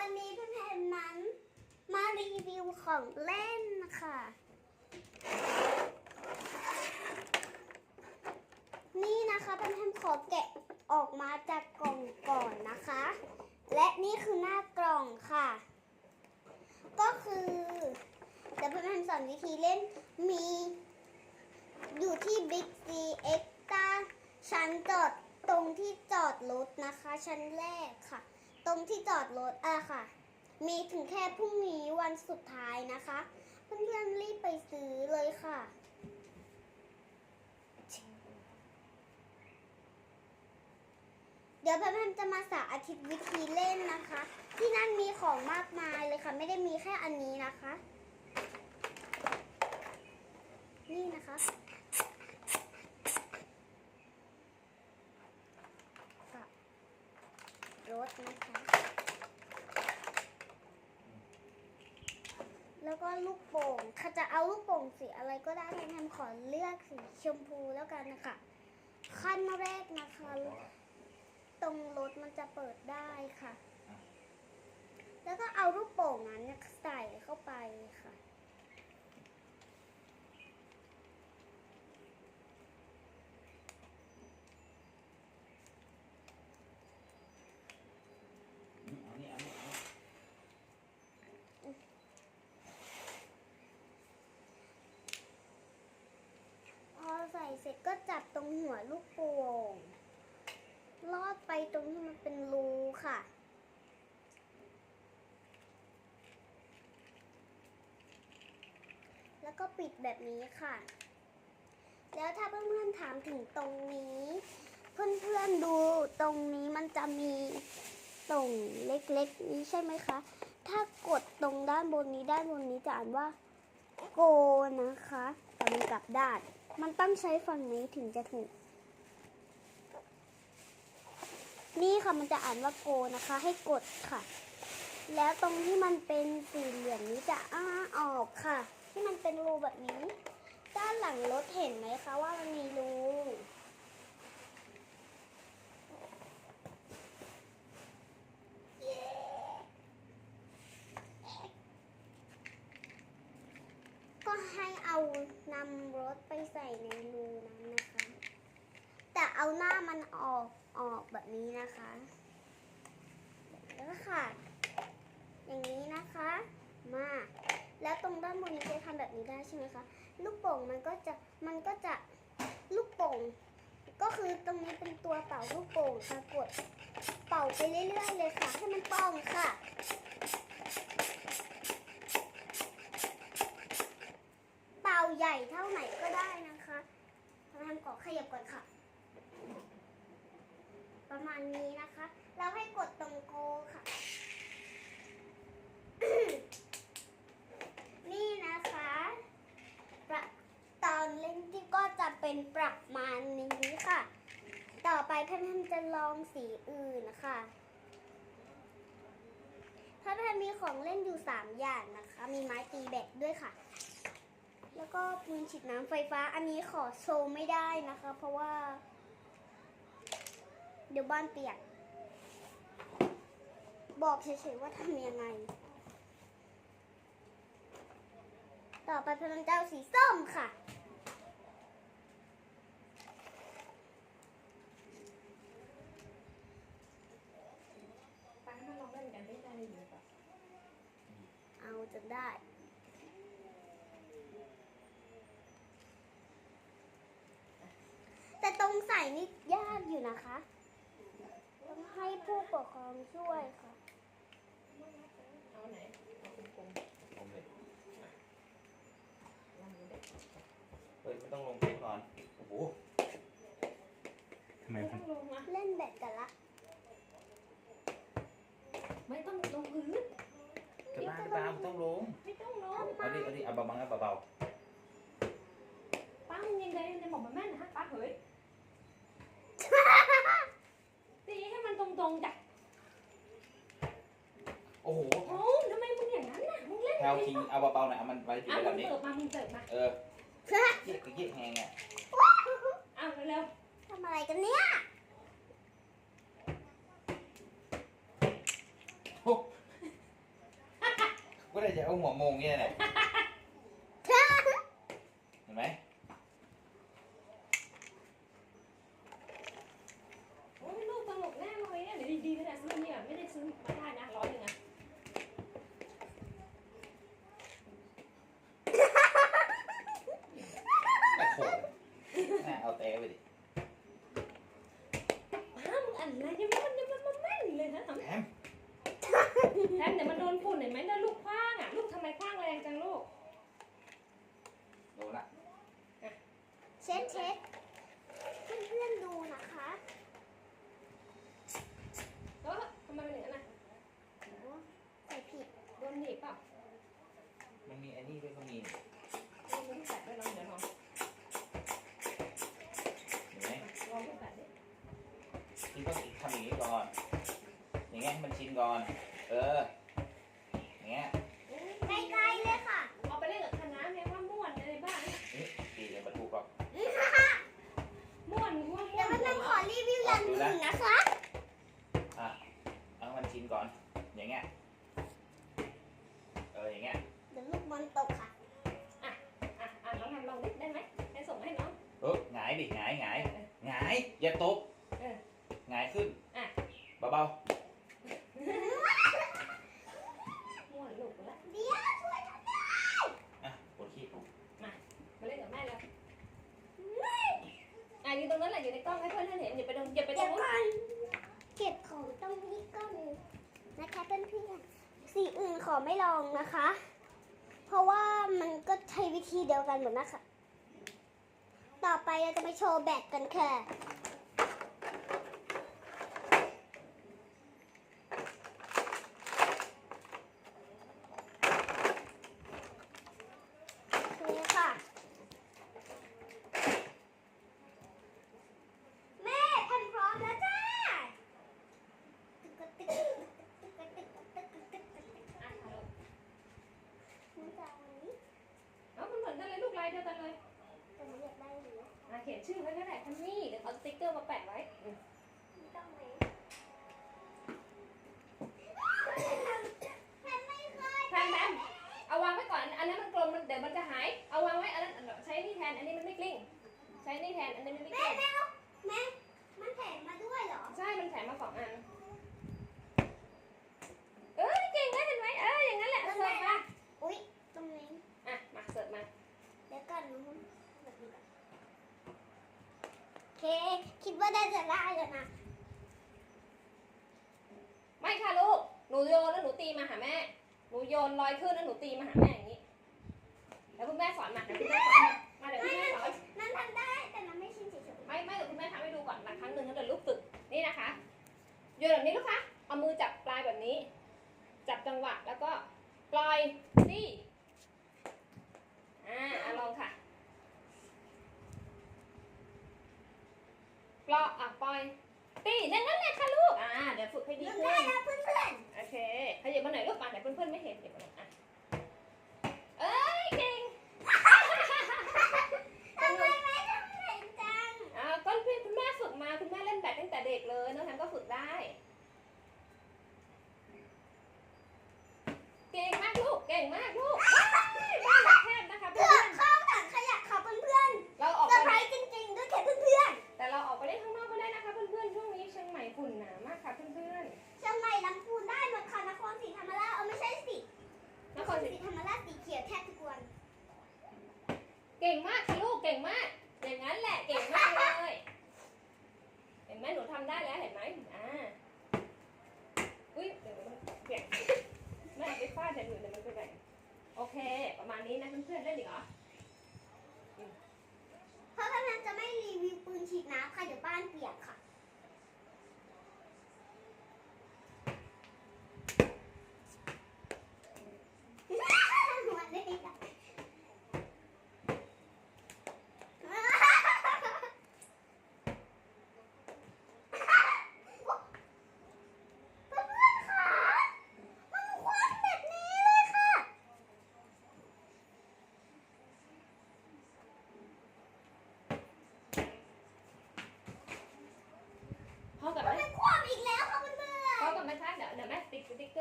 วันนี้เพื่อนๆนั้น มารีวิวของเล่นค่ะ นี่นะคะเพื่อนๆขอแกะออกมาจากกล่องก่อนนะคะ และนี่คือหน้ากล่องค่ะ ก็คือเดี๋ยวเพื่อนๆสอนวิธีเล่นมีอยู่ที่ Big C Extra ชั้นจอดตรงที่จอดรถนะคะ ชั้นแรกค่ะ ตรงที่จอดรถอะค่ะ มีถึงแค่พรุ่งนี้วันสุดท้ายนะคะ เพื่อนๆรีบไปซื้อเลยค่ะเดี๋ยวเพื่อนๆจะมาสาธิตวิธีเล่นนะคะ ที่นั่นมีของมากมายเลยค่ะ ไม่ได้มีแค่อันนี้นะคะ นี่นะคะ รถนะคะ แลูกโป่งค่ะจะเอาลูกโป่งสีอะไรก็ได้แทนขอเลือกสีชมพูแล้วกันนะคะขั้นแรกนะคะ ตรงรถมันจะเปิดได้ค่ะ แล้วก็เอาลูกโป่งนั้นเนี่ยใส่เข้าไปค่ะ เอานี่เอานี่เอานี่ พอใส่ เสร็จก็จับตรงหัวลูกโป่งลอดไปตรงที่มันเป็นรูค่ะ แล้วก็ปิดแบบนี้ค่ะ แล้วถ้าเพื่อนๆถามถึงตรงนี้ เพื่อนๆดูตรงนี้มันจะมีตรงเล็กๆ นี้ใช่ไหมคะ ถ้ากดตรงด้านบนนี้ด้านบนนี้จะอ่านว่าโกนะคะแต่มันกลับด้าน มันต้องใช้ฝั่งนี้ถึงจะถูก นี่ค่ะมันจะอ่านว่าโกนะคะ ให้กดค่ะ แล้วตรงที่มันเป็นสี่เหลี่ยมนี้จะอ้าออกค่ะ ที่มันเป็นรูแบบนี้ ด้านหลังรถเห็นไหมคะว่ามันมีรู ก็ให้เอานำรถไปใส่ในรูนั้นนะคะ แต่เอาหน้ามันออกออกแบบนี้นะคะแล้วค่ะ อย่างนี้นะคะ มา แล้วตรงด้านบนนี้จะทำแบบนี้ได้ใช่ไหมคะ ลูกโป่งมันก็จะมันก็จะลูกโป่งก็คือตรงนี้เป็นตัวเป่าลูกโป่งค่ะกดเป่าไปเรื่อยๆเลยค่ะ ให้มันป่องค่ะ เท่าไหนก็ได้นะคะทำก่อนขยับก่อนค่ะ ประมาณนี้นะคะ เราให้กดตรงโกค่ะ นี่นะคะประตอนเล่นที่ก็จะเป็นประมาณนี้ค่ะ ต่อไปท่านๆจะลองสีอื่นนะคะถ้าท่านมีของเล่นอยู่ 3 อย่างนะคะ มีไม้ตีแบตด้วยค่ะ แล้วก็ปืนฉีดน้ำไฟฟ้า อันนี้ขอโชว์ไม่ได้นะคะ เพราะว่า เดี๋ยวบ้านเปียก บอกเฉยๆว่าทำยังไง ต่อไปพลังเจ้าสีส้มค่ะป้ามาลองเล่นกันได้ได้หรือเปล่าเอาจนได้ แต่ตรง ใส่นี่ยากอยู่นะคะ ต้องให้ผู้ปกครองช่วยค่ะเอาไหนเอากลมผมเลยๆลองดูเด็กเฮ้ยไม่ต้องลงเพ่งก่อน โอ้โหทำไมไม่มัต้อนงลงนะเล่นแบตกันละ ไม่ต้องลงพื้นจะบ้าหรือเปล่าไม่ต้องลง ไม่ต้องลงเอาดิเอาดิเอาเบาๆนะเบาป้ามันยังไงในหมอกมันแม่นนะฮะป้าเฮ้ย ตีให้มันตรงๆจ้ะๆโอ้โหโอ้ทำไมมึงอย่างนั้นน่ะ มึงเล่นแพลวคิงเอาเบาๆหน่อยเอามันไว้ที่อะแบมึบงนี้ เสิร์ฟมา มึงเสิร์ฟมาเออเยี่ยกเยี่ยแหงอะเอาเร็วทำอะไรกันเนี่ยโอ้เอาหัวโมงเนี่ยแหละเห็นไหม โอ้ยลูกตลกแน่เลยเนี่ยเดี๋ยวดีๆนะซื้อเนี่ยไม่ได้ซื้อมาได้นะร้อยหนึ่งอะ โอ้โหน่าเอาแต่ไปดิ อ้ามึงอะไรเนี่ยมันมันมันมันแม่นเลยนะทำ แถม แทนเดี๋ยวมันโดนฝุ่นเห็นไหมแล้วลูกคว้างอะ ลูกทำไมคว้างแรงจังลูก โดนละ เช็ดเช็ดเพื่อนๆดูนะคะ แล้วทำไมเป็นอย่างนั้นอะ โอ้ใส่ผิด โดนหนีบเปล่า มันมีอันนี้ด้วยก็มีลองดูที่แปดด้วยลองเลองเห็นไหมลองที่แปดดิที่ต้องทำอย่างนี้ก่อน อย่างเงี้ยให้มันชินก่อน เอออย่างเงี้ยไกลๆเลยค่ะเอาไปเล่นกับคณะเนี่ยว่าม่วนอะไรบ้างนี่ตีเลยประตูกรอกม่วนม่วนม่เดี๋ยวนมันต้องขอรีวิวอย่างหนึ่งนะคะ อะเอาให้มันชินก่อน อย่างเงี้ย เอออย่างเงี้ย เดี๋ยวลูกบอลตกค่ะอะอะน้องทำลองดิได้ไหมให้ส่งให้น้องเออหงายดิหงายหงายเออหงายอย่าตกเออหงายขึ้นอะเบาม่วนลูกละเดี๋ยวช่วยกันๆอะปวดขี้มาเล่นกับแม่แล้วอะอยู่ตรงนั้นแหละอยู่ในกล้องให้เพื่อนๆเห็นอย่าไปตรงอย่าไปตรเดี๋ยงวนู้นก่อนเก็บของตรงนี้ก่อนนะคะเพื่อนๆสีอื่นขอไม่ลองนะคะ เพราะว่ามันก็ใช้วิธีเดียวกันหมดนะคะ ต่อไปเราจะไปโชว์แบตกันค่ะ นี่ค่ะ แม่แผ่นพร้อมแล้วจ้า อะเอาลูก นี่จะเอาอันนี้ เอามันเหมือนกันเลยลูกลายเดียวกันเลย แต่หนูอยากได้อันนี้ อะเขียนชื่อไว้ก็ได้ทันนี่เดี๋ยวเอาส ติ๊กเกอร์มาแปะไว้อืมไม่ต้องไหมแผ่นไม่เคยแพมแพมเอาวางไว้ก่อน อันนั้นมันกลมมันเดี๋ยวมันจะหาย เอาวางไว้ อันนั้นใช้นี่แทน อันนี้มันไม่กลิ้ง ใช้นี่แทน อันนี้มันไม่แม่กลิ้ง แม่เอาแม่มันแถมมาด้วยเหรอ ใช่ มันแถมมาสองอัน เอ้ยเก่งนะเห็นไหมเอ้ยอย่างนั้นแหละเสิร์ฟมาอุ๊ยตรงนี้ อะ มาเสิร์ฟมา เดี๋ยวก่อนนะแบบนี้ก่อนโอ เค คิดว่าได้จะได้แล้วนะ ไม่ค่ะลูก หนูโยนแล้วหนูตีมาหาแม่ หนูโยนลอยขึ้นแล้วหนูตีมาหาแม่อย่างนี้ แล้วคุณแม่สอนมาเดี๋ยวคุณแม่สอนมามาเดี๋ยวคุณแม่สอน นั่นทำได้แต่มันไม่ชินเฉยไม่ไม่เดี๋ยวคุณแม่ทำให้ดูก่อนละครั้งหนึ่งแล้วเดี๋ยวลูกฝึก นี่นะคะ โยนแบบนี้ลูกคะ เอามือจับปลายแบบนี้ จับจังหวะแล้วก็ปล่อยนี่อ่าอะลองค่ะ ปล่อยอะปล่อย ตีอย่างนั้นแหละค่ะลูก อ่า เดี๋ยวฝึกให้ๆดีทำขึ้ได้น ค่ะเพื่อนๆเชียงใหม่ลำพูนได้หมดค่ะนครศรีธรรมราชเอาไม่ใช่สิๆนนคครรศศรีรีธรรมราชสีเขียวแทบทุกวันเก่งมากค่ะลูกเก่งมาก อย่างนั้นแหละเก่งมากเลย เห็นไหมหนูทำได้แล้วเห็นไหมอ่าอุ้ยเดี๋ยวมันเปียกแม่เอาไปฟาดแต่หนูเดี๋ยวมันจะแบ่งโอเค ประมาณนี้นะเพื่อนๆได้หรือเหรอ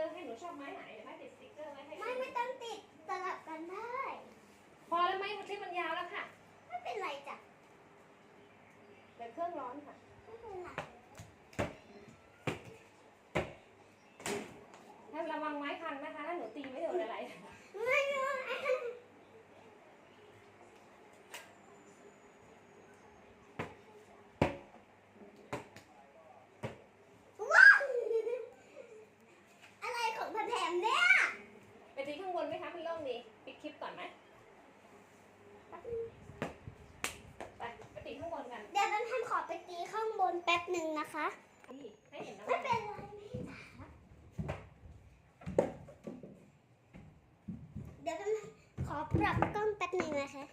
อร์ให้หนูชอบไม้ไหนไม่ติดสติกเกอร์ไหมให้ไม่ไม่ต้องติดสลับกันได้ พอแล้วไหมคลิปมันยาวแล้วค่ะ ไม่เป็นไรจ้ะเดี๋เครื่องร้อนค่ะ นไหมคะมันโล่งดี ปิดคลิปก่อนไหมไปไปติดข้างบนกันเดี๋ยวน้ำทำขอไปตีข้างบนแป๊บหนึ่งนะคะนี่เห็นไม่เป็นไรไม่จ๋าเดี๋ยวน้ำขอปรับกล้องแป๊บหนึ่งนะคะ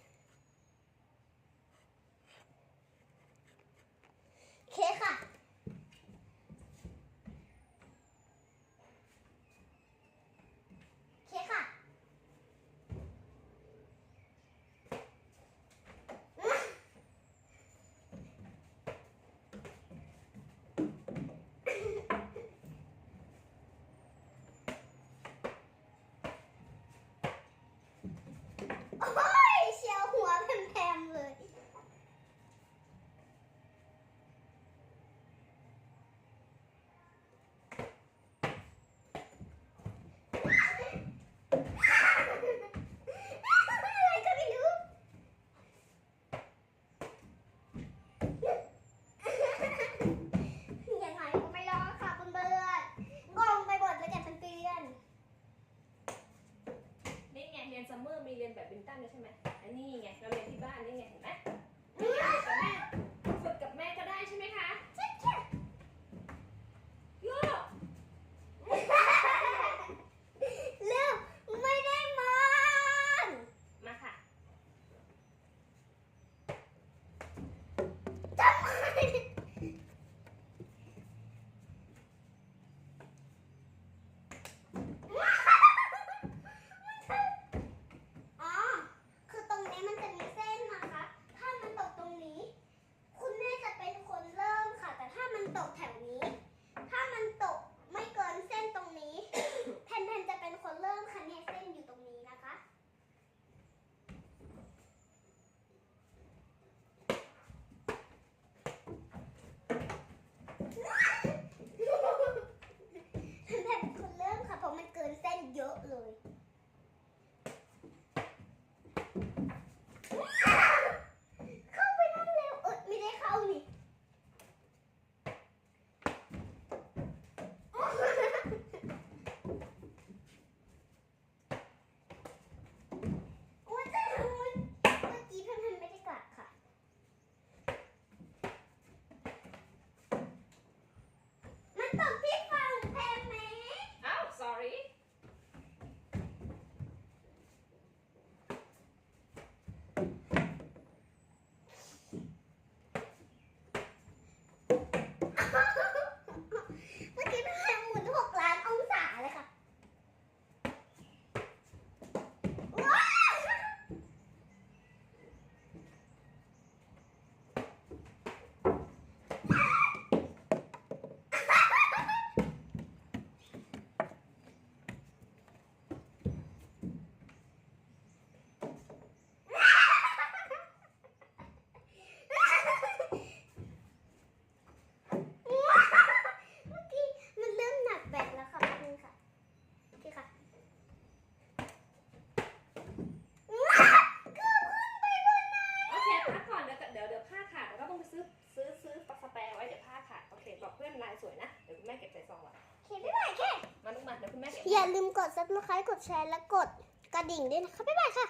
subscribe กดแชร์และกดกระดิ่งด้วยนะคะ บ๊ายบายค่ะ